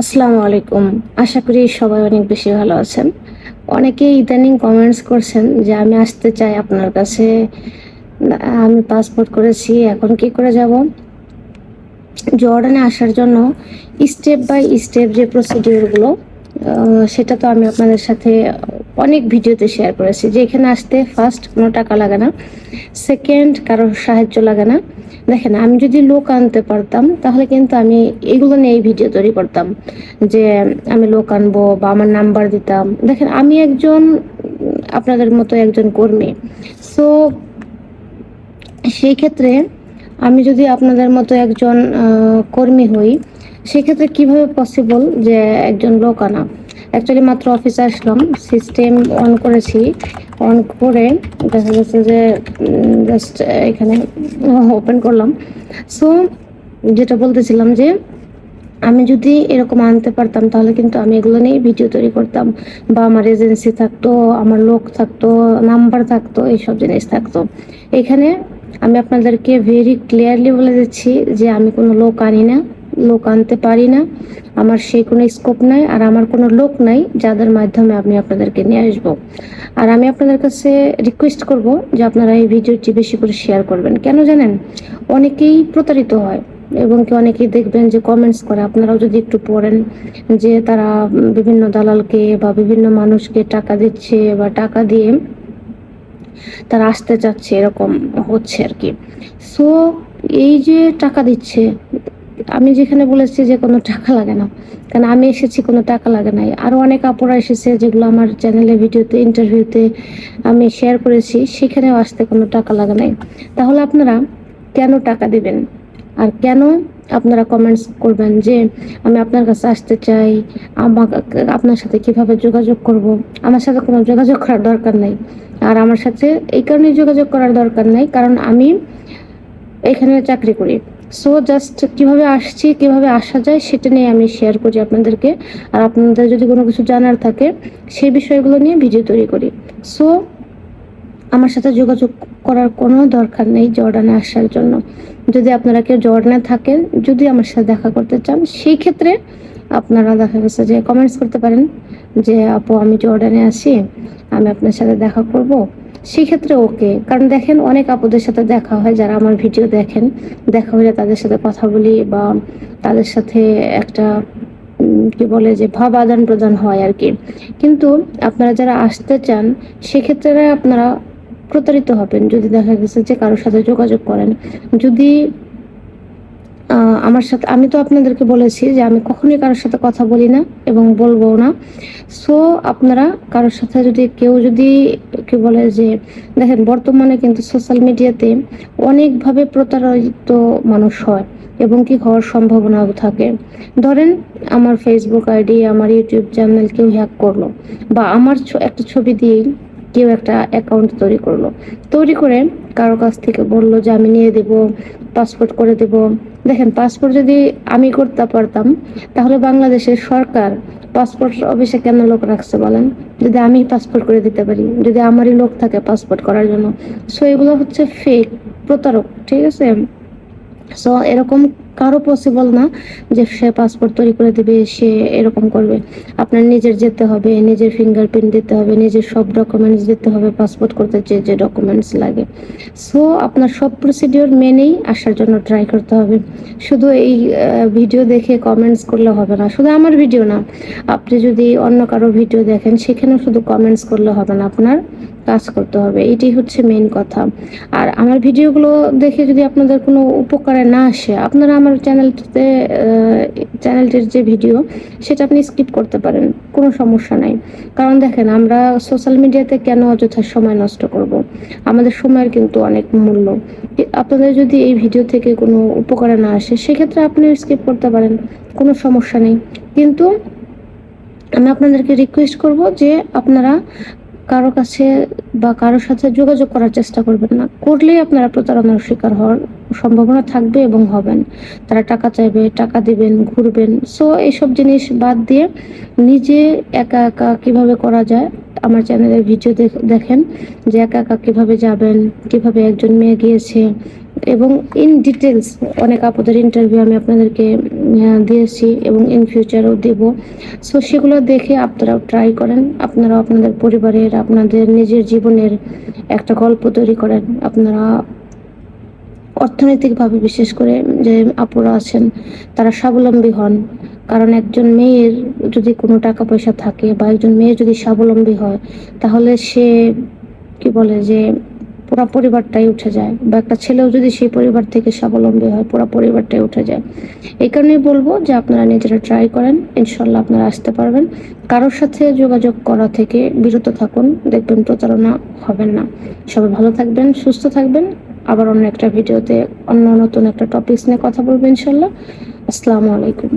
আসসালামু আলাইকুম। আশা করি সবাই অনেক বেশি ভালো আছেন। অনেকে ইদানিং কমেন্টস করছেন যে আমি আসতে চাই আপনার কাছে। আমি পাসপোর্ট করেছি, এখন কি করে যাব? জর্ডানে আসার জন্য স্টেপ বাই স্টেপ যে প্রসিডিওরগুলো সেটা তো আমি আপনাদের সাথে অনেক ভিডিওতে শেয়ার করেছি যে এখানে আসতে ফার্স্ট কোনো টাকা লাগে না সেকেন্ড কারোর সাহায্য লাগে না। দেখেন, আমি যদি লোক আনতে পারতাম, তাহলে কিন্তু আমি এগুলো নিয়ে এই ভিডিও তৈরি করতাম যে আমি লোক আনব বা আমার নাম্বার দিতাম। দেখেন, আমি একজন, আপনাদের মতো একজন কর্মী। সো সেই ক্ষেত্রে আমি যদি আপনাদের মতো একজন কর্মী হই সেক্ষেত্রে কীভাবে পসিবল যে একজন লোক আনা? অ্যাকচুয়ালি মাত্র অফিসে আসলাম সিস্টেম অন করেছি। অন করে দেখা যাচ্ছে যে জাস্ট এখানে ওপেন করলাম। সো যেটা বলতেছিলাম যে, আমি যদি এরকম আনতে পারতাম, তাহলে কিন্তু আমি এগুলো নিয়ে ভিডিও তৈরি করতাম। বা আমার এজেন্সি থাকতো, আমার লোক থাকতো নাম্বার থাকতো, এইসব জিনিস থাকতো। এখানে আমি আপনাদেরকে ভেরি ক্লিয়ারলি বলে দিচ্ছি যে, আমি কোনো লোক আনি না। লোক আনতে পারি না। আমার সেই কোনো স্কোপ নাই আর আমার কোনো লোক নাই যাদের মাধ্যমে আমি আপনাদেরকে নিয়ে আসব। আর আমি আপনাদের কাছে রিকোয়েস্ট করব যে আপনারা এই ভিডিওটি বেশি করে শেয়ার করবেন। কেন জানেন? অনেকেই প্রতারিত হয় এবং কি অনেকেই দেখবেন যে কমেন্টস করে। আপনারাও যদি একটু পড়েন যে তারা বিভিন্ন দালালকে বা বিভিন্ন মানুষকে টাকা দিচ্ছে বা টাকা দিয়ে তারা আসতে চাচ্ছে, এরকম হচ্ছে আর কি। সো এই যে টাকা দিচ্ছে আমি যেখানে বলেছি যে কোনো টাকা লাগে না। কারণ আমি এসেছি, কোনো টাকা লাগে নাই। আরও অনেক আপুরা এসেছে যেগুলো আমার চ্যানেলে ভিডিওতে ইন্টারভিউতে আমি শেয়ার করেছি, সেখানেও আসতে কোনো টাকা লাগে নাই। তাহলে আপনারা কেন টাকা দিবেন? আর কেন আপনারা কমেন্টস করবেন যে আমি আপনার কাছে আসতে চাই, আমাকে, আপনার সাথে কীভাবে যোগাযোগ করব? আমার সাথে কোনো যোগাযোগ করার দরকার নাই। আর আমার সাথে এই কারণে যোগাযোগ করার দরকার নাই, কারণ আমি এখানে চাকরি করি। সো জাস্ট কীভাবে আসছি, কীভাবে আসা যায়, সেটা নিয়ে আমি শেয়ার করি আপনাদেরকে। আর আপনাদের যদি কোনো কিছু জানার থাকে, সেই বিষয়গুলো নিয়ে ভিডিও তৈরি করি। সো আমার সাথে যোগাযোগ করার কোনো দরকার নেই জর্ডানে আসার জন্য। যদি আপনারা কেউ জর্ডানে থাকেন, যদি আমার সাথে দেখা করতে চান, সেই ক্ষেত্রে আপনারা দেখা গেছে যে কমেন্টস করতে পারেন যে, আপু, আমি জর্ডানে আসি আমি আপনার সাথে দেখা করব। সেক্ষেত্রে ওকে কারণ দেখেন, অনেক আপুদের সাথে দেখা হয়, যারা আমার ভিডিও দেখেন। দেখা হলে তাদের সাথে কথা বলি বা তাদের সাথে একটা কি বলে যে, ভাব আদান প্রদান হয় আর কি। কিন্তু আপনারা যারা আসতে চান, সেক্ষেত্রে আপনারা প্রতারিত হবেন। যদি দেখা গেছে যে কারোর সাথে যোগাযোগ করেন, যদি আমার সাথে আমি তো আপনাদেরকে বলেছি যে আমি কখনোই কারোর সাথে কথা বলি না এবং বলব না। সো আপনারা কারোর সাথে যদি কেউ যদি কি বলে যে, দেখেন, বর্তমানে কিন্তু সোশ্যাল মিডিয়াতে অনেকভাবে প্রতারিত মানুষ হয় এবং কি হওয়ার সম্ভাবনাও থাকে। ধরেন, আমার ফেসবুক আইডি আমার ইউটিউব চ্যানেল কেউ হ্যাক করল বা আমার একটা ছবি দিয়েই কেউ একটা অ্যাকাউন্ট তৈরি করল। তৈরি করে কারও কাছ থেকে বলল যে আমি নিয়ে দেব পাসপোর্ট করে দেব। দেখেন পাসপোর্ট যদি আমি করতে পারতাম, তাহলে বাংলাদেশের সরকার পাসপোর্ট অফিসে কেন লোক রাখছে বলেন? যদি আমি পাসপোর্ট করে দিতে পারি, যদি আমারই লোক থাকে পাসপোর্ট করার জন্য। সো এগুলো হচ্ছে ফেক প্রতারক, ঠিক আছে? সো এরকম কারও পসিবল না যে সে পাসপোর্ট তৈরি করে দেবে, সে এরকম করবে। আপনার নিজের যেতে হবে, নিজের ফিঙ্গারপ্রিন্ট দিতে হবে, নিজের সব ডকুমেন্টস দিতে হবে পাসপোর্ট করতে যে যে ডকুমেন্টস লাগে। সো আপনার সব প্রসিডিওর মেনেই আসার জন্য ট্রাই করতে হবে। শুধু এই ভিডিও দেখে কমেন্টস করলে হবে না, শুধু আমার ভিডিও না। আপনি যদি অন্য কারও ভিডিও দেখেন, সেখানেও শুধু কমেন্টস করলে হবে না। আপনার কাজ করতে হবে, এটাই হচ্ছে মেইন কথা। আর আমার ভিডিওগুলো দেখে যদি আপনাদের কোনো উপকারে না আসে, আপনারা আমার চ্যানেলটিতে চ্যানেলটির যে ভিডিও, সেটা আপনি স্কিপ করতে পারেন, কোনো সমস্যা নাই। কারণ দেখেন, আমরা সোশ্যাল মিডিয়াতে কেন অযথা সময় নষ্ট করব। আমাদের সময়ের কিন্তু অনেক মূল্য। আপনাদের যদি এই ভিডিও থেকে কোনো উপকারে না আসে, সেক্ষেত্রে আপনি স্কিপ করতে পারেন, কোনো সমস্যা নেই। কিন্তু আমি আপনাদেরকে রিকোয়েস্ট করব যে আপনারা কারও কাছে বা কারোর সাথে যোগাযোগ করার চেষ্টা করবেন না। করলেই আপনারা প্রতারণার শিকার হওয়ার সম্ভাবনা থাকবে এবং হবেন। তারা টাকা চাইবে, টাকা দিবেন, ঘুরবেন। সো এইসব জিনিস বাদ দিয়ে নিজে একা একা কীভাবে করা যায়, আমার চ্যানেলের ভিডিও দেখেন যে একা একা কীভাবে যাবেন, কীভাবে একজন মেয়ে গিয়েছে এবং ইন ডিটেলস অনেক আপুদের ইন্টারভিউ আমি আপনাদেরকে দিয়েছি এবং ইন ফিউচারও দেব। সো সেগুলো দেখে আপনারাও ট্রাই করেন। আপনারাও আপনাদের পরিবারের, আপনাদের নিজের জীবনের একটা গল্প তৈরি করেন। আপনারা অর্থনৈতিকভাবে বিশেষ করে যে আপুরা আছেন, তারা স্বাবলম্বী হন। কারণ একজন মেয়ের যদি কোনো টাকা পয়সা থাকে বা একজন মেয়ে যদি স্বাবলম্বী হয়, তাহলে সে, কি বলে যে পুরো পরিবারটাই উঠে যায় বা একটা ছেলেও যদি সেই পরিবার থেকে স্বাবলম্বী হয়, পুরো পরিবারটাই উঠে যায়। এই কারণেই বলব যে আপনারা নিজেরা ট্রাই করেন ইনশাল্লাহ আপনারা আসতে পারবেন। কারোর সাথে যোগাযোগ করা থেকে বিরত থাকুন, দেখবেন প্রতারণা হবেন না। সবাই ভালো থাকবেন, সুস্থ থাকবেন। আবার অন্য একটা ভিডিওতে অন্য নতুন একটা টপিকস নিয়ে কথা বলব ইনশাল্লাহ আসসালামু আলাইকুম।